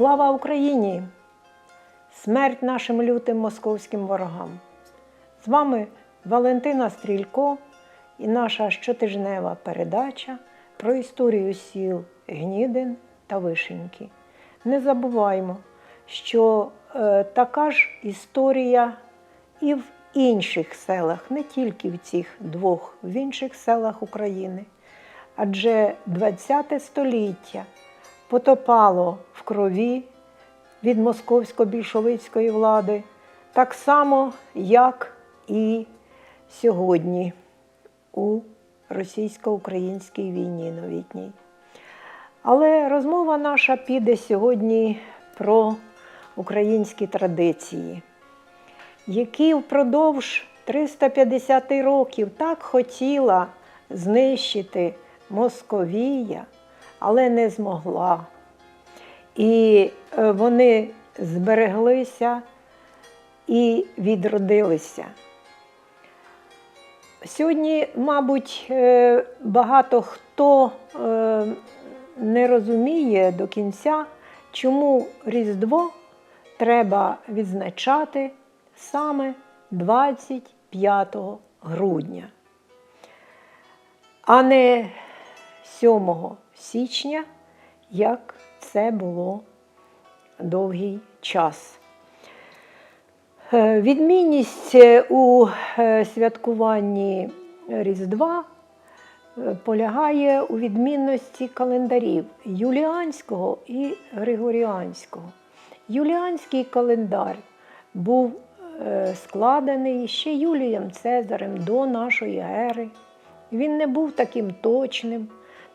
Слава Україні! Смерть нашим лютим московським ворогам! З вами Валентина Стрілько і наша щотижнева передача про історію сіл Гнідин та Вишеньки. Не забуваймо, що е, така ж історія і в інших селах, не тільки в цих двох, в інших селах України. Адже ХХ століття потопало в крові від московсько-більшовицької влади, так само, як і сьогодні у російсько-українській війні новітній. Але розмова наша піде сьогодні про українські традиції, які впродовж 350 років так хотіла знищити Московія, але не змогла. І е, вони збереглися і відродилися. Сьогодні, мабуть, е, багато хто е, не розуміє до кінця, чому Різдво треба відзначати саме 25 грудня, а не 7 січня, як це було довгий час. Е, Відмінність у е, святкуванні Різдва е, полягає у відмінності календарів Юліанського і Григоріанського. Юліанський календар був е, складений ще Юлієм Цезарем до нашої ери. Він не був таким точним.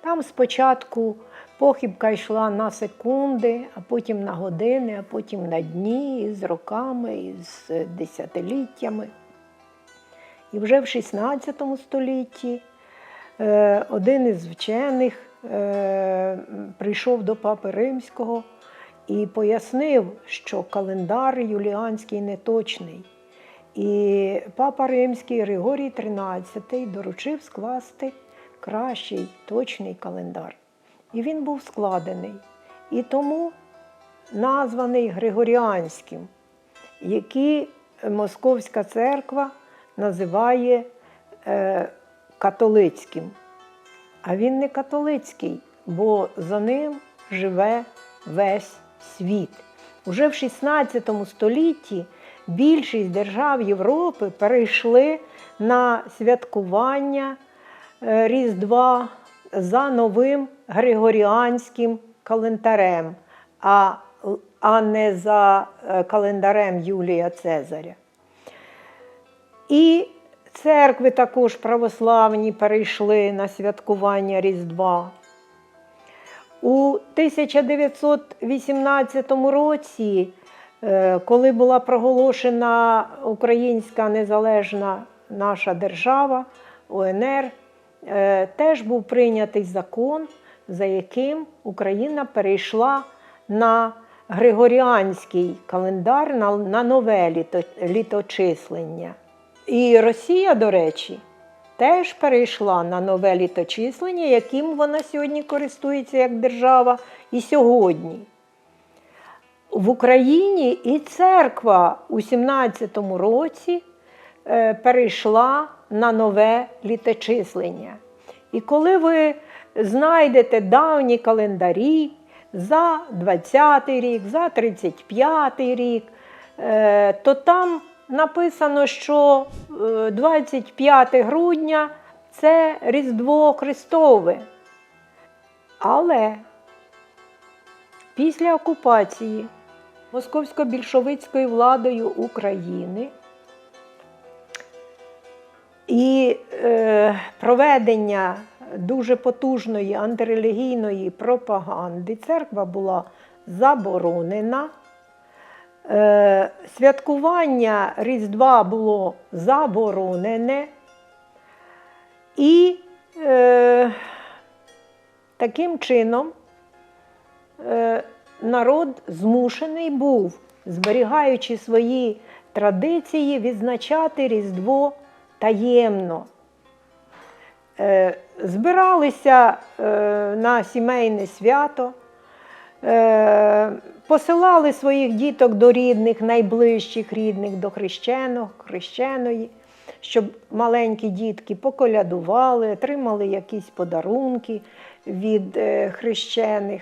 Там спочатку похибка йшла на секунди, а потім на години, а потім на дні, з роками, і з десятиліттями. І вже в 16 столітті е, один із вчених е, прийшов до Папи Римського і пояснив, що календар юліанський неточний. І папа Римський Григорій XIII доручив скласти кращий точний календар. І він був складений. І тому названий Григоріанським, який Московська церква називає е, католицьким. А він не католицький, бо за ним живе весь світ. Уже в 16 столітті більшість держав Європи перейшли на святкування Різдва за новим Григоріанським календарем, а, а не за е, календарем Юлія Цезаря. І церкви також православні перейшли на святкування Різдва. У 1918 році, е, коли була проголошена Українська незалежна наша держава, УНР, теж був прийнятий закон, за яким Україна перейшла на Григоріанський календар, на, на нове літо, літочислення. І Росія, до речі, теж перейшла на нове літочислення, яким вона сьогодні користується як держава і сьогодні. В Україні і церква у 17-му році е, перейшла на нове літочислення. І коли ви знайдете давні календарі за 20-й рік, за 35-й рік, е, то там написано, що е, 25 грудня це Різдво Христове. Але після окупації московсько-більшовицькою владою України і е, проведення дуже потужної антирелігійної пропаганди церква була заборонена. Е, святкування Різдва було заборонене, і е, таким чином е, народ змушений був, зберігаючи свої традиції, відзначати Різдво таємно. Е, збиралися е, на сімейне свято. Е, посилали своїх діток до рідних, найближчих рідних, до хрещеного, хрещеної, щоб маленькі дітки поколядували, отримали якісь подарунки від хрещених.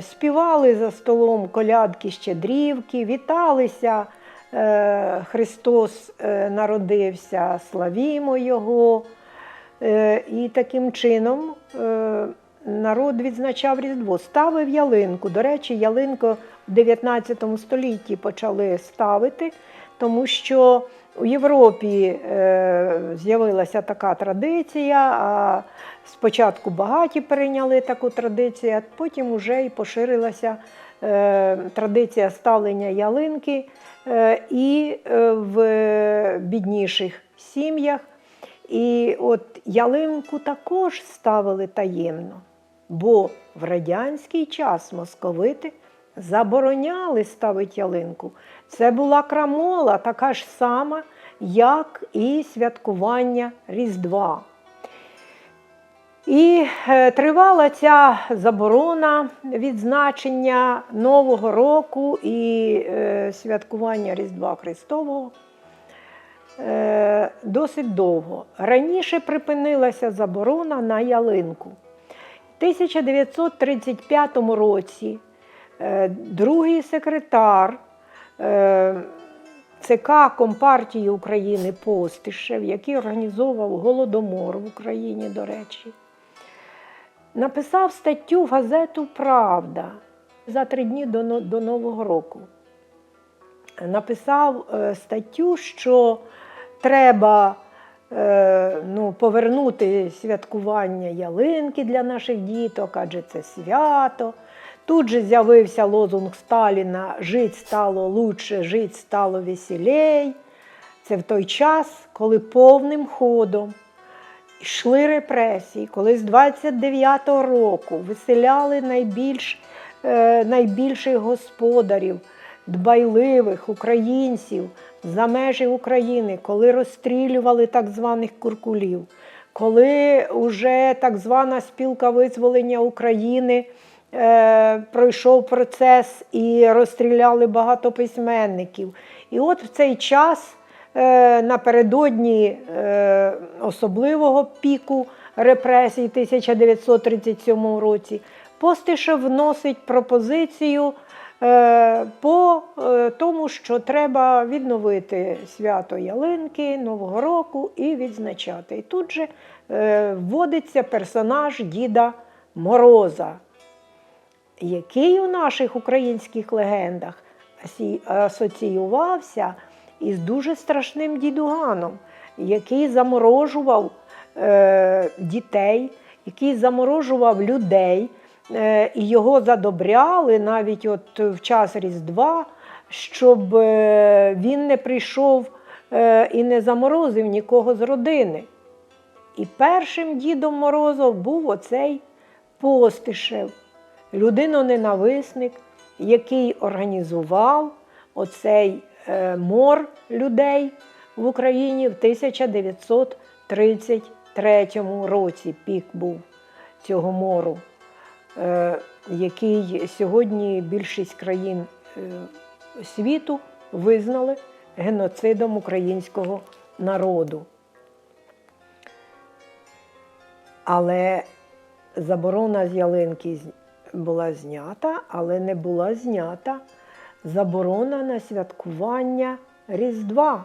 Співали за столом колядки щедрівки, віталися. Е, Христос е, народився, славімо Його. Е, І таким чином народ відзначав Різдво, ставив ялинку. До речі, ялинку в 19 столітті почали ставити, тому що у Європі з'явилася така традиція. А спочатку багаті перейняли таку традицію, а потім вже і поширилася традиція ставлення ялинки е, і е, в бідніших сім'ях. І от ялинку також ставили таємно, бо в радянський час московити забороняли ставити ялинку. Це була крамола, така ж сама, як і святкування Різдва. І е, тривала ця заборона відзначення Нового року і е, святкування Різдва Христового е, досить довго. Раніше припинилася заборона на ялинку. В 1935 році другий секретар ЦК Компартії України Постишев, який організовував Голодомор в Україні, до речі, написав статтю в газету Правда за три дні до, до Нового року. Написав е, статтю, що треба е, ну, повернути святкування ялинки для наших діток, адже це свято. Тут же з'явився лозунг Сталіна Жить стало лучше, жить стало веселей. Це в той час, коли повним ходом йшли репресії, коли з 29-го року виселяли найбільш, е, найбільших господарів, дбайливих українців за межі України, коли розстрілювали так званих куркулів, коли вже так звана спілка визволення України е, пройшов процес і розстріляли багато письменників. І от в цей час напередодні е, особливого піку репресій 1937 році Постишев вносить пропозицію е, по е, тому, що треба відновити свято Ялинки Нового року і відзначати. І тут же е, вводиться персонаж Діда Мороза, який у наших українських легендах асоціювався із дуже страшним дідуганом, який заморожував е, дітей, який заморожував людей, е, і його задобряли навіть от в час Різдва, щоб е, він не прийшов е, і не заморозив нікого з родини. І першим дідом Морозов був оцей Постишев, людиноненависник, який організував оцей мор людей в Україні в 1933 році. Пік був цього мору, е, який сьогодні більшість країн е, світу визнали геноцидом українського народу. Але заборона з ялинки була знята, але не була знята заборона на святкування Різдва.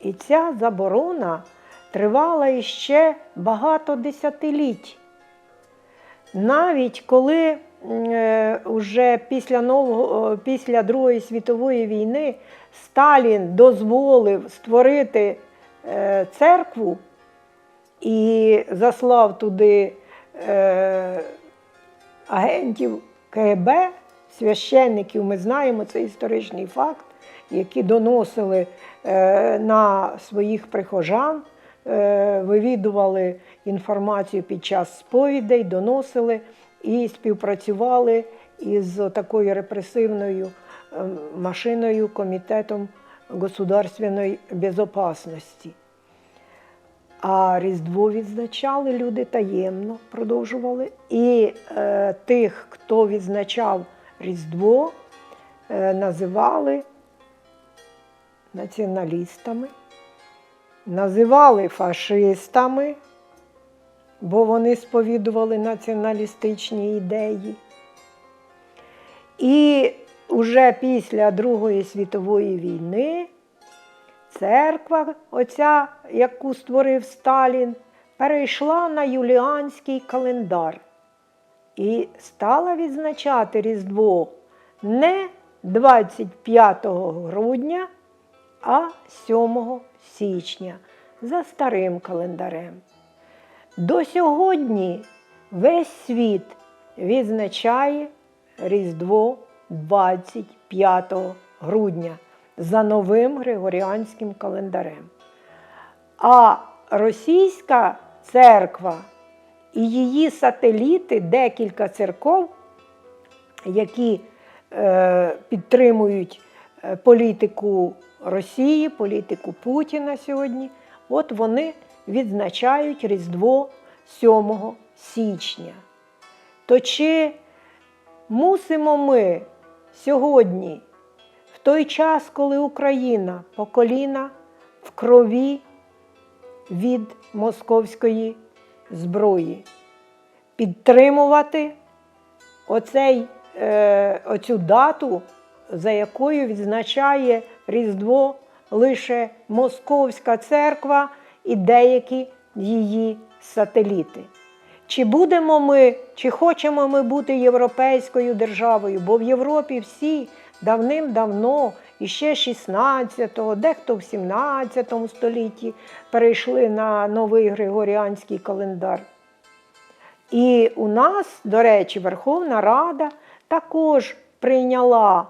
І ця заборона тривала іще багато десятиліть. Навіть коли е, після, нового, після Другої світової війни Сталін дозволив створити е, церкву і заслав туди е, агентів КГБ, священників, ми знаємо, це історичний факт, які доносили е, на своїх прихожан, е, вивідували інформацію під час сповідей, доносили і співпрацювали із такою репресивною е, машиною Комітетом государственної безопасності. А Різдво відзначали люди таємно, продовжували. І е, тих, хто відзначав Різдво е, називали націоналістами, називали фашистами, бо вони сповідували націоналістичні ідеї. І вже після Другої світової війни церква, оця, яку створив Сталін, перейшла на юліанський календар і стала відзначати Різдво не 25 грудня, а 7 січня за старим календарем. До сьогодні весь світ відзначає Різдво 25 грудня за новим Григоріанським календарем. А російська церква і її сателіти, декілька церков, які е, підтримують е, політику Росії, політику Путіна сьогодні, от вони відзначають Різдво 7 січня. То чи мусимо ми сьогодні, в той час, коли Україна по коліна в крові від московської зброї, підтримувати оцей, е, оцю дату, за якою відзначає Різдво лише Московська церква і деякі її сателіти. Чи будемо ми, чи хочемо ми бути європейською державою, бо в Європі всі давним-давно, іще 16-го, дехто в 17 столітті перейшли на новий Григоріанський календар. І у нас, до речі, Верховна Рада також прийняла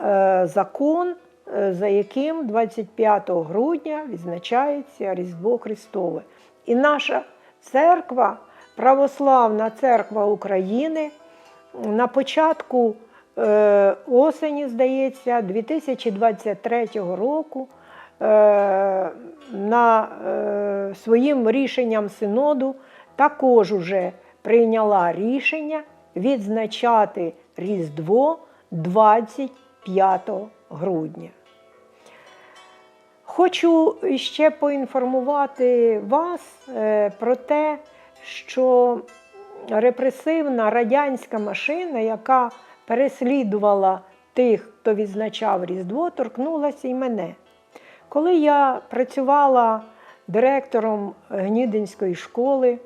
е, закон, е, за яким 25 грудня відзначається Різдво Христове. І наша церква, Православна церква України, на початку осені, здається, 2023 року е, на е, своїм рішенням синоду також уже прийняла рішення відзначати Різдво 25 грудня. Хочу ще поінформувати вас е, про те, що репресивна радянська машина, яка переслідувала тих, хто відзначав Різдво, торкнулася і мене. Коли я працювала директором Гнідинської школи,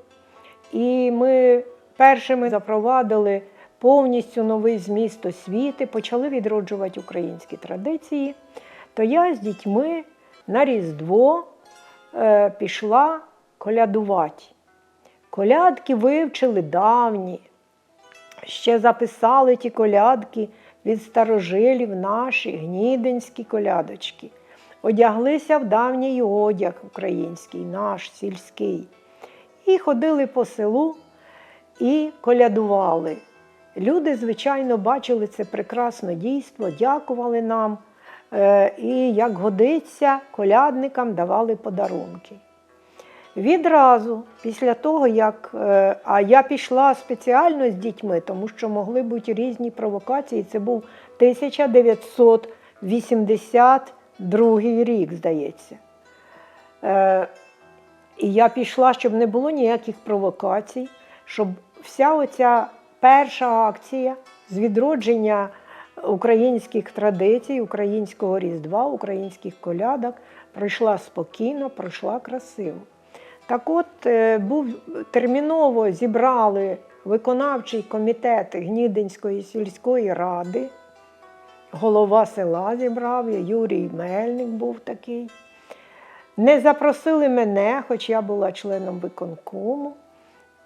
і ми першими запровадили повністю новий зміст освіти, почали відроджувати українські традиції, то я з дітьми на Різдво е, пішла колядувати. Колядки вивчили давні, ще записали ті колядки від старожилів наші, гнідинські колядочки. Одяглися в давній одяг український, наш сільський. І ходили по селу і колядували. Люди, звичайно, бачили це прекрасне дійство, дякували нам. е, І, як годиться, колядникам давали подарунки. Відразу, після того, як е, а я пішла спеціально з дітьми, тому що могли бути різні провокації. Це був 1982 рік, здається. Е, І я пішла, щоб не було ніяких провокацій, щоб вся оця перша акція з відродження українських традицій, українського різдва, українських колядок пройшла спокійно, пройшла красиво. Так от е, був терміново зібрали виконавчий комітет Гнідинської сільської ради. Голова села зібрав, Юрій Мельник був такий. Не запросили мене, хоч я була членом виконкому,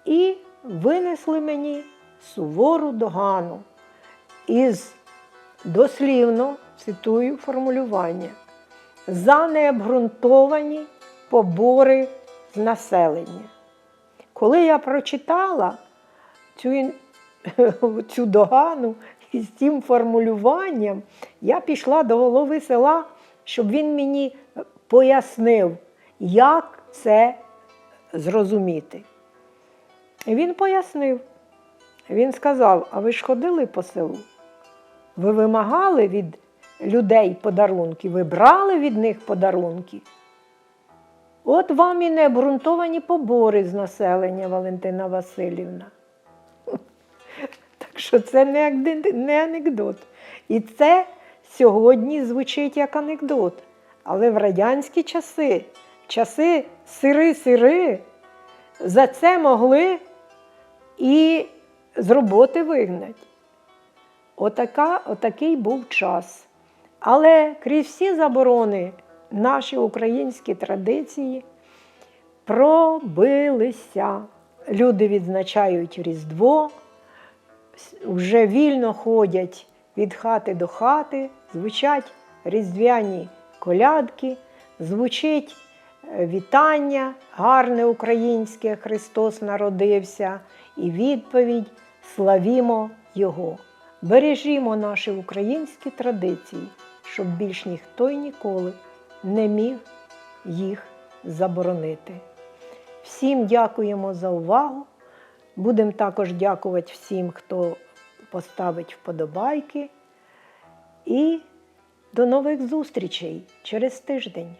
і винесли мені сувору догану із дослівно цитую формулювання за необґрунтовані побори з населення. Коли я прочитала цю, цю догану із цим формулюванням, я пішла до голови села, щоб він мені пояснив, як це зрозуміти. І він пояснив. Він сказав: а ви ж ходили по селу? ви вимагали від людей подарунки, ви брали від них подарунки. От вам і необґрунтовані побори з населення, Валентина Васильівна. Так що це не анекдот. І це сьогодні звучить як анекдот. Але в радянські часи, часи сири-сири, за це могли і з роботи вигнати. Отака, отакий був час. Але крізь всі заборони наші українські традиції пробилися. Люди відзначають Різдво, вже вільно ходять від хати до хати, звучать різдвяні колядки, звучить е, вітання, гарне українське Христос народився, і відповідь Славімо Його. Бережімо наші українські традиції, щоб більш ніхто й ніколи не міг їх заборонити. Всім дякуємо за увагу. Будемо також дякувати всім, хто поставить вподобайки. І до нових зустрічей через тиждень.